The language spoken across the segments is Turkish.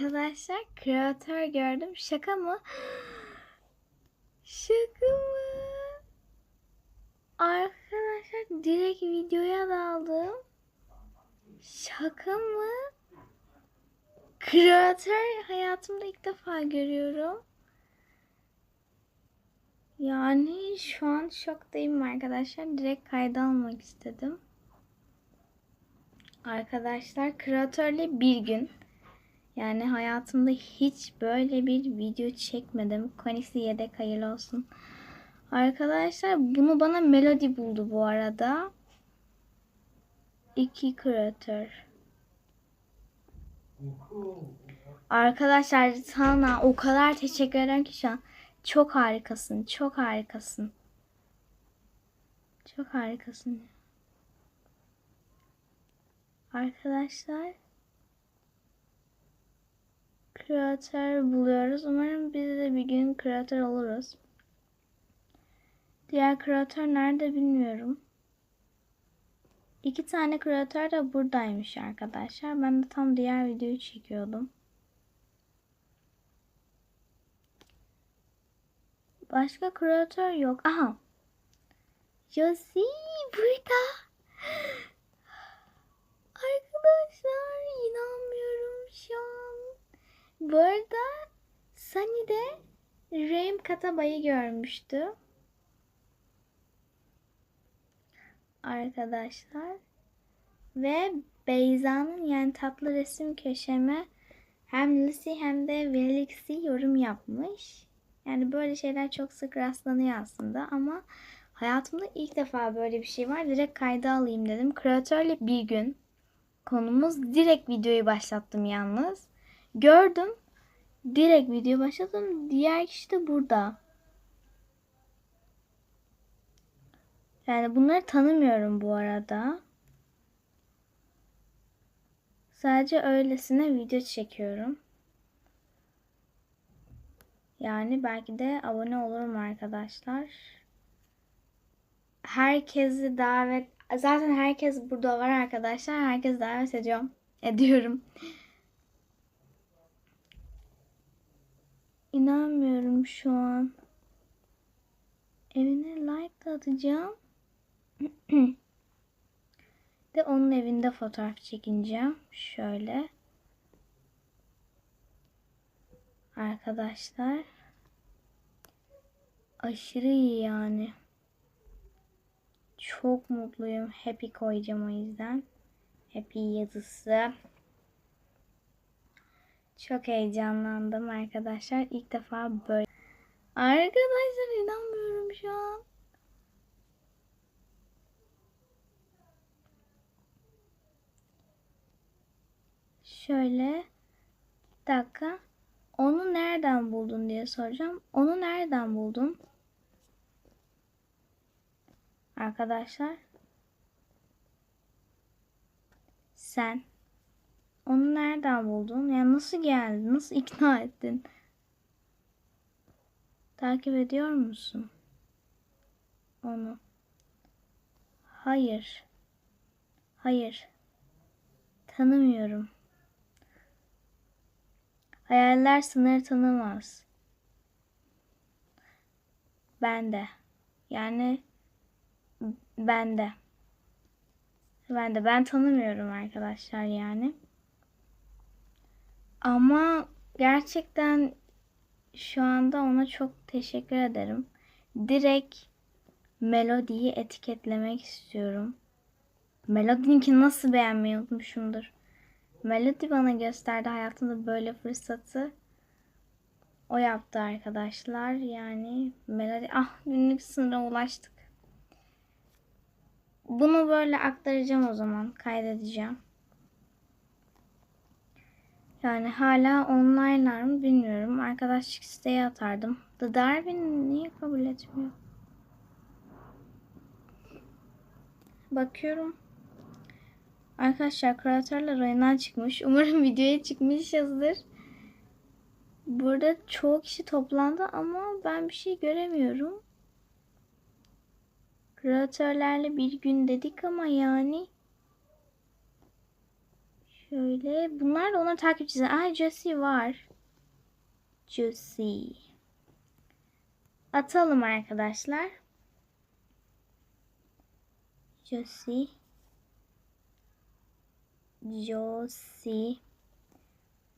Arkadaşlar kreatör gördüm. Şaka mı? Şaka mı? Arkadaşlar direkt videoya daldım. Şaka mı? Kreatör hayatımda ilk defa görüyorum. Yani şu an şoktayım arkadaşlar. Direkt kayda almak istedim. Arkadaşlar kreatörle bir gün. Yani hayatımda hiç böyle bir video çekmedim. Konisi yedek hayırlı olsun. Arkadaşlar bunu bana Melody buldu bu arada. İki kreatör. Arkadaşlar sana o kadar teşekkür ederim ki şu an. Çok harikasın. Çok harikasın. Çok harikasın. Arkadaşlar kreatör buluyoruz. Umarım biz de bir gün kreatör oluruz. Diğer kreatör nerede bilmiyorum. İki tane kreatör de buradaymış arkadaşlar. Ben de tam diğer videoyu çekiyordum. Başka kreatör yok. Aha. Josie burada. Arkadaşlar inanmıyorum şu an. Bu arada Sunny de Raim Katabay'ı görmüştü. Arkadaşlar. Ve Beyza'nın yani tatlı resim köşeme hem Lucy hem de Velix'i yorum yapmış. Yani böyle şeyler çok sık rastlanıyor aslında ama hayatımda ilk defa böyle bir şey var. Direkt kayda alayım dedim. Kreatörle bir gün konumuz. Direkt videoyu başlattım yalnız. Gördüm. Direkt video başladım. Diğer kişi de burada. Yani bunları tanımıyorum bu arada. Sadece öylesine video çekiyorum. Yani belki de abone olurum arkadaşlar. Herkesi davet zaten herkes burada var arkadaşlar. Herkes davet ediyorum. Ediyorum. İnanmıyorum şu an. Evine like atacağım. de onun evinde fotoğraf çekineceğim. Şöyle. Arkadaşlar. Aşırı iyi yani. Çok mutluyum. Happy koyacağım o yüzden. Happy yazısı. Çok heyecanlandım arkadaşlar. İlk defa böyle. Arkadaşlar inanmıyorum şu an. Şöyle. Bir dakika. Onu nereden buldun diye soracağım. Onu nereden buldun? Arkadaşlar. Sen. Onu nereden buldun? Ya nasıl geldi? Nasıl ikna ettin? Takip ediyor musun? Onu. Hayır. Hayır. Tanımıyorum. Hayaller sınır tanımaz. Ben de. Yani ben de. Ben de. Ben tanımıyorum arkadaşlar yani. Ama gerçekten şu anda ona çok teşekkür ederim. Direkt Melody'yi etiketlemek istiyorum. Melody'ninki nasıl beğenmeyi unutmuşumdur. Melody bana gösterdi hayatımda böyle fırsatı. O yaptı arkadaşlar. Yani Melody ah günlük sınıra ulaştık. Bunu böyle aktaracağım o zaman. Kaydedeceğim. Yani hala online'lar mı bilmiyorum. Arkadaşlık isteği atardım. The Darwin niye kabul etmiyor? Bakıyorum. Arkadaşlar kreatörler oyundan çıkmış. Umarım videoya çıkmışızdır. Burada çoğu kişi toplandı ama ben bir şey göremiyorum. Kreatörlerle bir gün dedik ama yani Şöyle. Bunlar da onun takipçisi. Aa Josie var. Josie. Atalım arkadaşlar. Josie. Josie.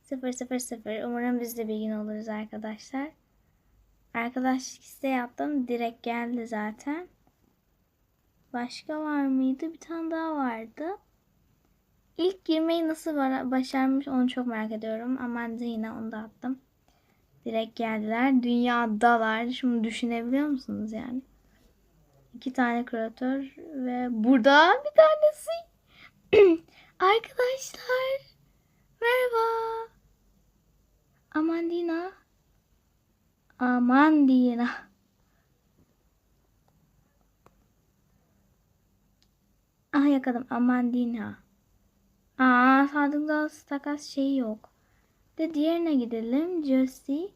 000. Umarım biz de bir gün oluruz arkadaşlar. Arkadaşlık isteği yaptım. Direkt geldi zaten. Başka var mıydı? Bir tane daha vardı. İlk girmeyi nasıl başarmış onu çok merak ediyorum. Aman yine onu da attım. Direkt geldiler. Dünyadalar. Şimdi düşünebiliyor musunuz yani? İki tane kreatör ve burada bir tanesi. Arkadaşlar. Merhaba. Amandina. Amandina. Ah yakaladım. Amandina. Aa sadıkta takas şeyi yok. De diğerine gidelim. Josie.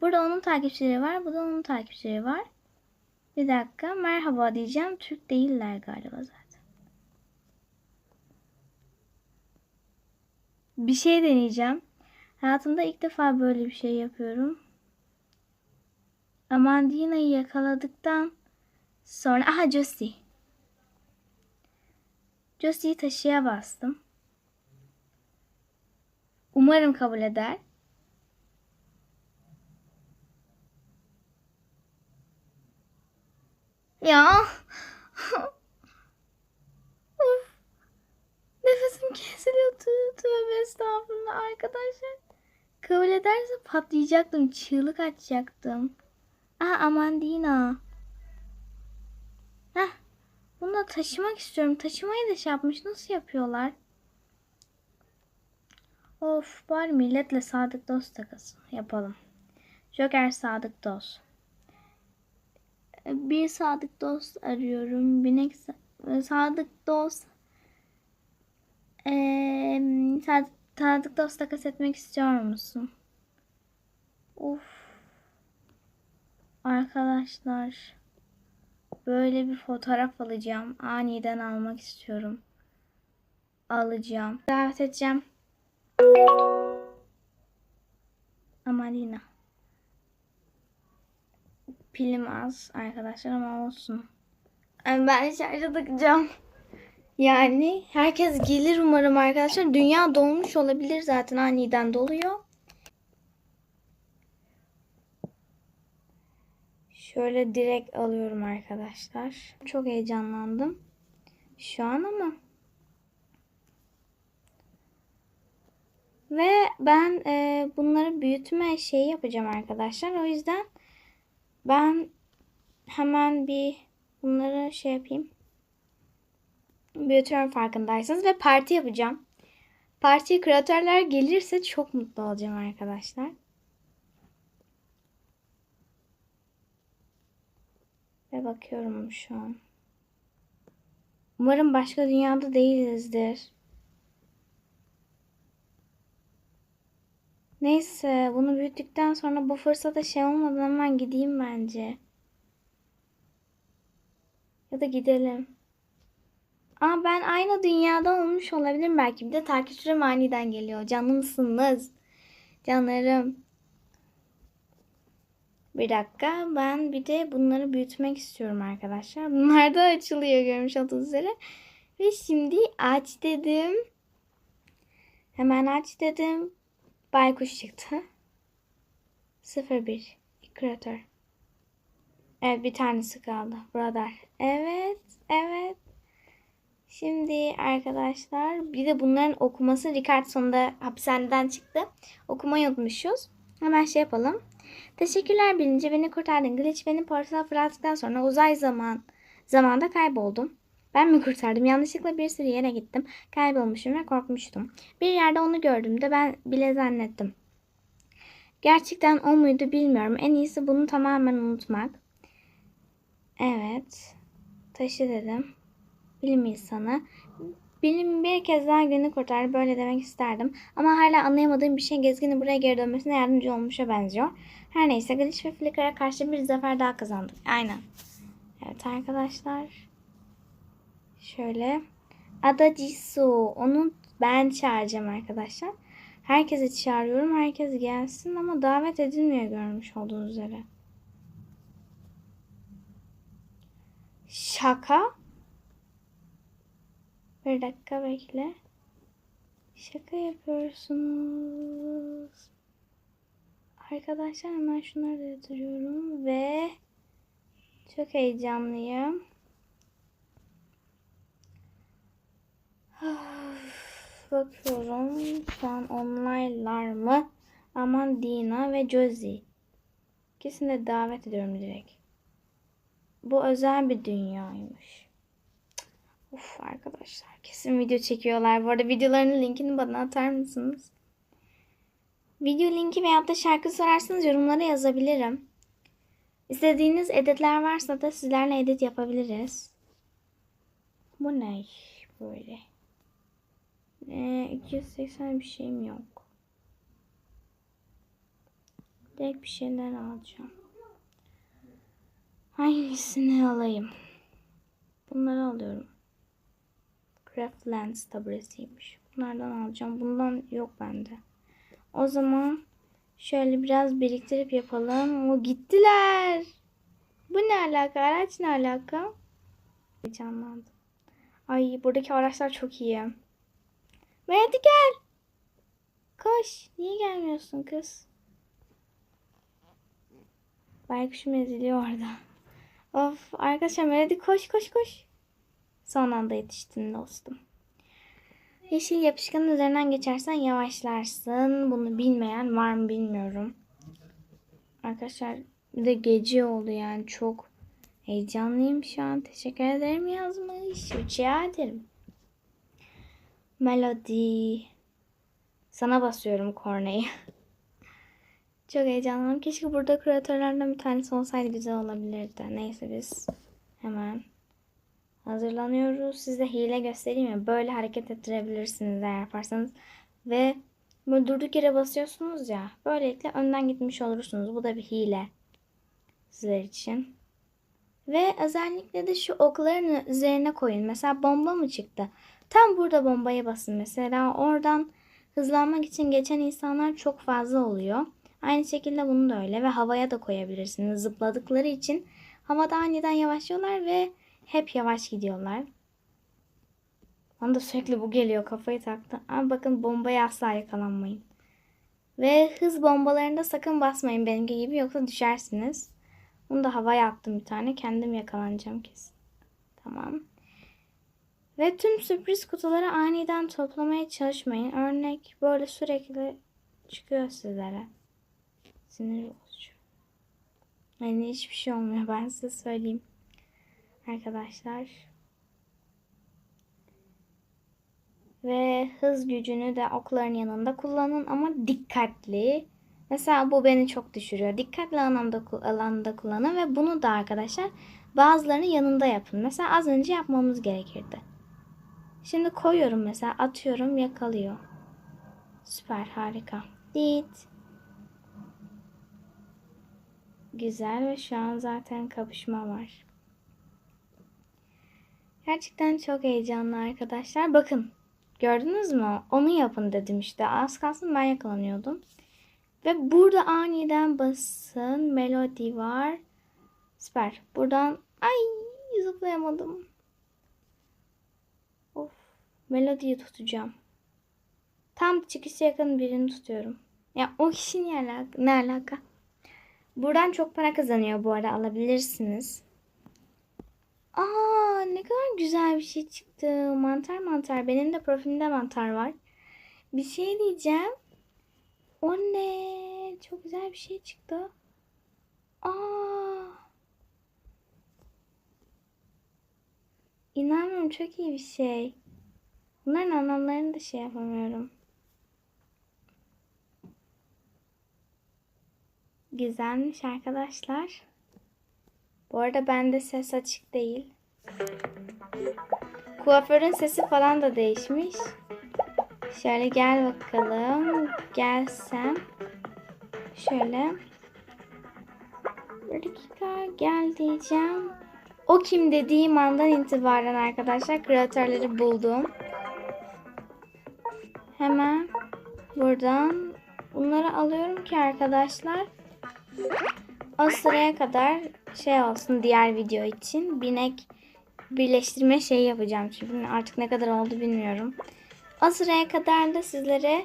Burada onun takipçileri var. Burada onun takipçileri var. Bir dakika. Merhaba diyeceğim. Türk değiller galiba zaten. Bir şey deneyeceğim. Hayatımda ilk defa böyle bir şey yapıyorum. Amandina'yı yakaladıktan sonra... Aha Josie. Josie'yi taşıya bastım. Umarım kabul eder. Ya. of. Nefesim kesiliyor. Tövbe estağfurullah arkadaşlar. Kabul ederse patlayacaktım. Çığlık açacaktım. Aa Amandina. Heh. Bunu da taşımak istiyorum. Taşımayı da şey yapmış. Nasıl yapıyorlar? Of bari milletle sadık dost takası yapalım. Joker sadık dost. Bir sadık dost arıyorum. Binek sadık dost. Ee, sadık, sadık dost takas etmek istiyor musun? Of. Arkadaşlar. Böyle bir fotoğraf alacağım. Aniden almak istiyorum. Alacağım. Davet edeceğim. Amalina. Pilim az arkadaşlar ama olsun. Ben şarja takacağım. Yani herkes gelir umarım arkadaşlar. Dünya dolmuş olabilir zaten aniden doluyor. Şöyle direkt alıyorum arkadaşlar. Çok heyecanlandım. Şu an ama. Ve ben e, bunları büyütme şeyi yapacağım arkadaşlar. O yüzden ben hemen bir bunları şey yapayım. Büyütüyorum farkındaysanız ve parti yapacağım. Partiye kreatörler gelirse çok mutlu olacağım arkadaşlar. Ve bakıyorum şu an. Umarım başka dünyada değilizdir. Neyse bunu büyüttükten sonra bu fırsata şey olmadan hemen gideyim bence. Ya da gidelim. Aa ben aynı dünyada olmuş olabilirim belki. Bir de takipçilerim aniden geliyor. Canımsınız. Canlarım. Bir dakika. Ben bir de bunları büyütmek istiyorum arkadaşlar. Bunlar da açılıyor görmüş olduğunuz üzere. Ve şimdi aç dedim. Hemen aç dedim. Baykuş çıktı. 01. Kreatör. Evet bir tanesi kaldı. Brother. Evet. Evet. Şimdi arkadaşlar bir de bunların okuması Ricard sonunda hapishaneden çıktı. Okumayı unutmuşuz. Hemen şey yapalım. Teşekkürler bilince beni kurtardın. Glitch benim portal fırlattıktan sonra uzay zaman zamanda kayboldum. Ben mi kurtardım? Yanlışlıkla bir sürü yere gittim. Kaybolmuşum ve korkmuştum. Bir yerde onu gördüğümde ben bile zannettim. Gerçekten o muydu bilmiyorum. En iyisi bunu tamamen unutmak. Evet. Taşı dedim. Bilim insanı. Bilim bir kez daha günü kurtardı. Böyle demek isterdim. Ama hala anlayamadığım bir şey gezginin buraya geri dönmesine yardımcı olmuşa benziyor. Her neyse Glitch ve Flicker'a karşı bir zafer daha kazandık. Aynen. Evet arkadaşlar. Şöyle. Ada. Onun ben çağıracağım arkadaşlar. Herkese çağırıyorum. Herkes gelsin ama davet edilmiyor görmüş olduğunuz üzere. Şaka. Bir dakika bekle. Şaka yapıyorsunuz. Arkadaşlar hemen şunları da yatırıyorum ve çok heyecanlıyım. Bakıyorum şu an online'lar mı? Aman Dina ve Josie. İkisini de davet ediyorum direkt. Bu özel bir dünyaymış. Uf arkadaşlar kesin video çekiyorlar. Bu arada videolarının linkini bana atar mısınız? Video linki veyahut da şarkı sorarsanız yorumlara yazabilirim. İstediğiniz editler varsa da sizlerle edit yapabiliriz. Bu ne böyle? Ee, 280 bir şeyim yok. Direkt bir şeyler alacağım. Hangisini alayım? Bunları alıyorum. Craftlands taburesiymiş. Bunlardan alacağım. Bundan yok bende. O zaman şöyle biraz biriktirip yapalım. O gittiler. Bu ne alaka? Araç ne alaka? Heyecanlandım. Ay buradaki araçlar çok iyi. Hadi gel. Koş. Niye gelmiyorsun kız? Baykuşum eziliyor orada. Of arkadaşlar Melody koş koş koş. Son anda yetiştin dostum. Yeşil yapışkanın üzerinden geçersen yavaşlarsın. Bunu bilmeyen var mı bilmiyorum. Arkadaşlar bir de gece oldu yani çok heyecanlıyım şu an. Teşekkür ederim yazmış. Rica ederim. Melody. Sana basıyorum korneyi. çok heyecanlıyım. Keşke burada kreatörlerden bir tanesi olsaydı güzel olabilirdi. Neyse biz hemen hazırlanıyoruz. Size hile göstereyim mi? Böyle hareket ettirebilirsiniz eğer yaparsanız. Ve böyle durduk yere basıyorsunuz ya. Böylelikle önden gitmiş olursunuz. Bu da bir hile. Sizler için. Ve özellikle de şu okların üzerine koyun. Mesela bomba mı çıktı? Tam burada bombaya basın. Mesela oradan hızlanmak için geçen insanlar çok fazla oluyor. Aynı şekilde bunu da öyle ve havaya da koyabilirsiniz. Zıpladıkları için havada aniden yavaşlıyorlar ve hep yavaş gidiyorlar. Bana da sürekli bu geliyor. Kafayı taktı. Ama bakın bombaya asla yakalanmayın. Ve hız bombalarında sakın basmayın benimki gibi yoksa düşersiniz. Bunu da havaya attım bir tane. Kendim yakalanacağım kesin. Tamam. Ve tüm sürpriz kutuları aniden toplamaya çalışmayın. Örnek böyle sürekli çıkıyor sizlere. Sinir bozucu. Yani hiçbir şey olmuyor ben size söyleyeyim arkadaşlar. Ve hız gücünü de okların yanında kullanın ama dikkatli. Mesela bu beni çok düşürüyor. Dikkatli anlamda alanda kullanın ve bunu da arkadaşlar bazılarının yanında yapın. Mesela az önce yapmamız gerekirdi. Şimdi koyuyorum mesela atıyorum yakalıyor. Süper harika. Dit. Güzel ve şu an zaten kapışma var. Gerçekten çok heyecanlı arkadaşlar. Bakın gördünüz mü? Onu yapın dedim işte. Az kalsın ben yakalanıyordum. Ve burada aniden basın. Melodi var. Süper. Buradan ay zıplayamadım. Melodiyi tutacağım. Tam çıkışa yakın birini tutuyorum. Ya o kişi ne alaka? Ne alaka? Buradan çok para kazanıyor bu arada alabilirsiniz. Aa ne kadar güzel bir şey çıktı. Mantar mantar. Benim de profilimde mantar var. Bir şey diyeceğim. O ne? Çok güzel bir şey çıktı. Aa. İnanmıyorum çok iyi bir şey. Bunların anlamlarını da şey yapamıyorum. Güzelmiş arkadaşlar. Bu arada bende ses açık değil. Kuaförün sesi falan da değişmiş. Şöyle gel bakalım. Gelsem. Şöyle. Bir dakika gel diyeceğim. O kim dediğim andan itibaren arkadaşlar kreatörleri buldum. Hemen buradan bunları alıyorum ki arkadaşlar o sıraya kadar şey olsun diğer video için binek birleştirme şeyi yapacağım çünkü artık ne kadar oldu bilmiyorum. O sıraya kadar da sizlere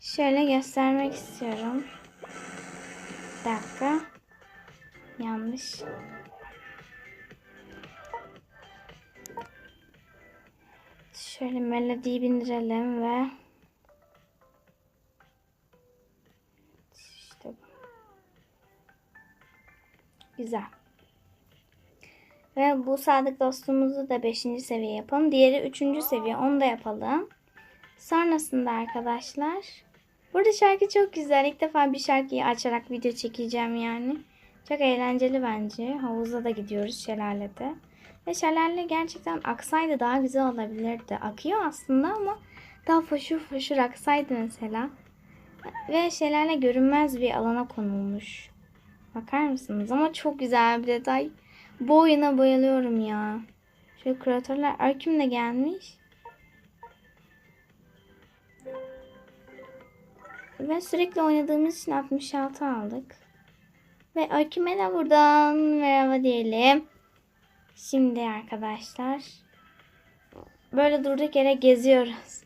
şöyle göstermek istiyorum. Bir dakika. Yanlış. Şöyle melodiyi bindirelim ve Güzel. Ve bu sadık dostumuzu da 5. seviye yapalım. Diğeri 3. seviye. Onu da yapalım. Sonrasında arkadaşlar. Burada şarkı çok güzel. İlk defa bir şarkıyı açarak video çekeceğim yani. Çok eğlenceli bence. Havuza da gidiyoruz şelalede. Ve şelale gerçekten aksaydı daha güzel olabilirdi. Akıyor aslında ama daha foşur foşur aksaydı mesela. Ve şelale görünmez bir alana konulmuş. Bakar mısınız? Ama çok güzel bir detay. Bu oyuna bayılıyorum ya. Şöyle kreatörler Erküm de gelmiş. Ve sürekli oynadığımız için 66 aldık. Ve Erküm'e de buradan merhaba diyelim. Şimdi arkadaşlar böyle durduk yere geziyoruz.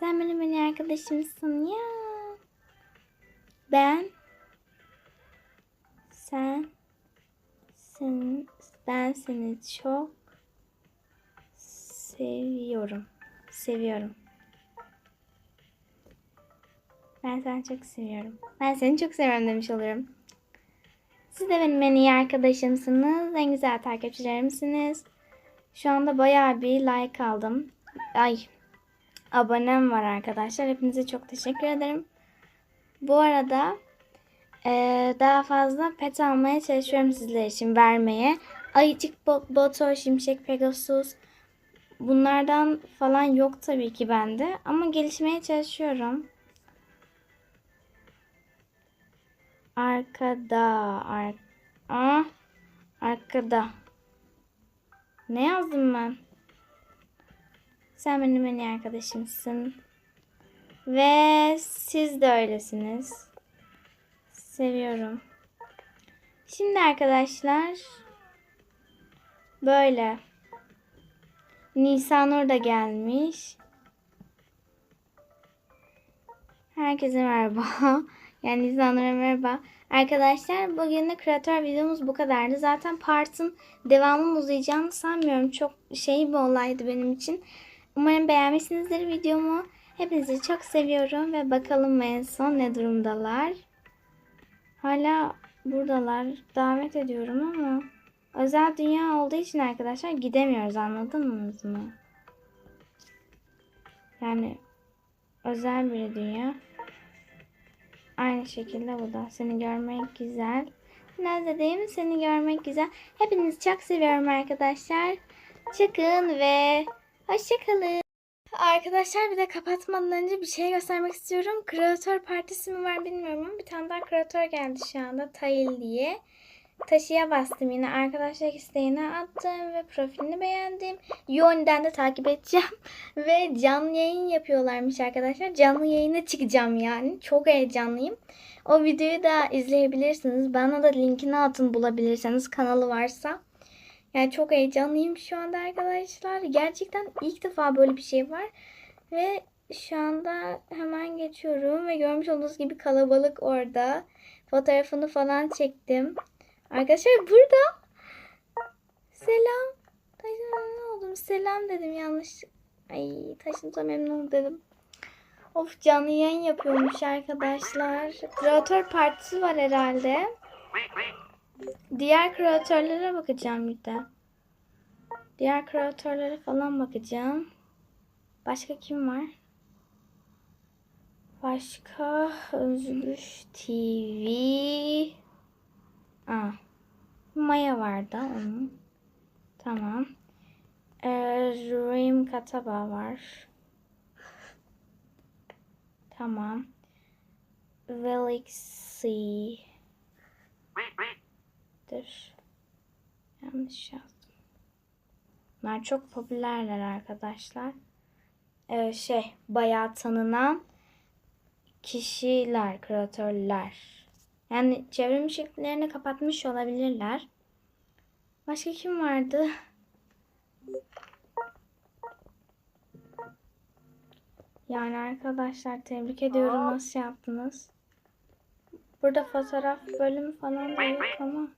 Sen benim en iyi arkadaşımsın ya. Ben sen sen ben seni çok seviyorum. Seviyorum. Ben seni çok seviyorum. Ben seni çok seviyorum demiş oluyorum. Siz de benim en iyi arkadaşımsınız. En güzel takipçilerimsiniz. Şu anda bayağı bir like aldım. Ay abonem var arkadaşlar. Hepinize çok teşekkür ederim. Bu arada ee, daha fazla pet almaya çalışıyorum sizler için vermeye. Ayıcık, Boto, Şimşek, Pegasus bunlardan falan yok tabii ki bende. Ama gelişmeye çalışıyorum. Arkada. Ar Aa, arkada. Ne yazdım ben? Sen benim en iyi arkadaşımsın. Ve siz de öylesiniz. Seviyorum. Şimdi arkadaşlar böyle Nisanur da gelmiş. Herkese merhaba. Yani Nisanur'a merhaba. Arkadaşlar bugün de kreatör videomuz bu kadardı. Zaten partın devamı uzayacağını sanmıyorum. Çok şey bir olaydı benim için. Umarım beğenmişsinizdir videomu. Hepinizi çok seviyorum ve bakalım en son ne durumdalar. Hala buradalar. Davet ediyorum ama özel dünya olduğu için arkadaşlar gidemiyoruz anladınız mı? Yani özel bir dünya. Aynı şekilde bu da. Seni görmek güzel. Nazlı Seni görmek güzel. Hepinizi çok seviyorum arkadaşlar. Çıkın ve hoşçakalın. Arkadaşlar bir de kapatmadan önce bir şey göstermek istiyorum. Kreatör partisi mi var bilmiyorum ama bir tane daha kreatör geldi şu anda. Tail diye. Taşıya bastım yine. Arkadaşlar isteğine attım ve profilini beğendim. Yoni'den de takip edeceğim. ve canlı yayın yapıyorlarmış arkadaşlar. Canlı yayına çıkacağım yani. Çok heyecanlıyım. O videoyu da izleyebilirsiniz. Bana da linkini atın bulabilirseniz kanalı varsa. Yani çok heyecanlıyım şu anda arkadaşlar. Gerçekten ilk defa böyle bir şey var. Ve şu anda hemen geçiyorum ve görmüş olduğunuz gibi kalabalık orada. Fotoğrafını falan çektim. Arkadaşlar burada. Selam. ne oldum. Selam dedim yanlış. Ay taşınca memnun dedim. Of canlı yayın yapıyormuş arkadaşlar. Kreatör partisi var herhalde. Diğer kreatörlere bakacağım bir de. Diğer kreatörlere falan bakacağım. Başka kim var? Başka Özgüç TV. Aa, Maya vardı onun. Tamam. Ee, Dream Kataba var. Tamam. Velixi. Dur. Yanlış yazdım. Bunlar çok popülerler arkadaşlar. e, şey bayağı tanınan kişiler, kreatörler. Yani çevrim kapatmış olabilirler. Başka kim vardı? Yani arkadaşlar tebrik ediyorum. Nasıl yaptınız? Burada fotoğraf bölümü falan da yok ama.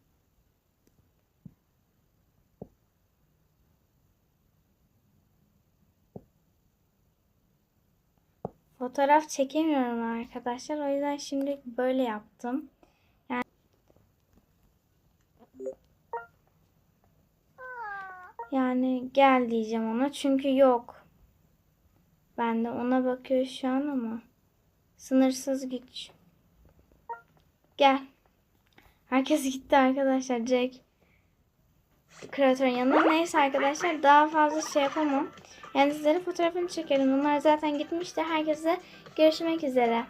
Fotoğraf çekemiyorum arkadaşlar. O yüzden şimdi böyle yaptım. Yani Yani gel diyeceğim ona çünkü yok. Ben de ona bakıyor şu an ama. Sınırsız güç. Gel. Herkes gitti arkadaşlar. Jack kreatörün yanına. Neyse arkadaşlar daha fazla şey yapamam. Yani sizlere fotoğrafını çekerim. Bunlar zaten gitmişti. Herkese görüşmek üzere.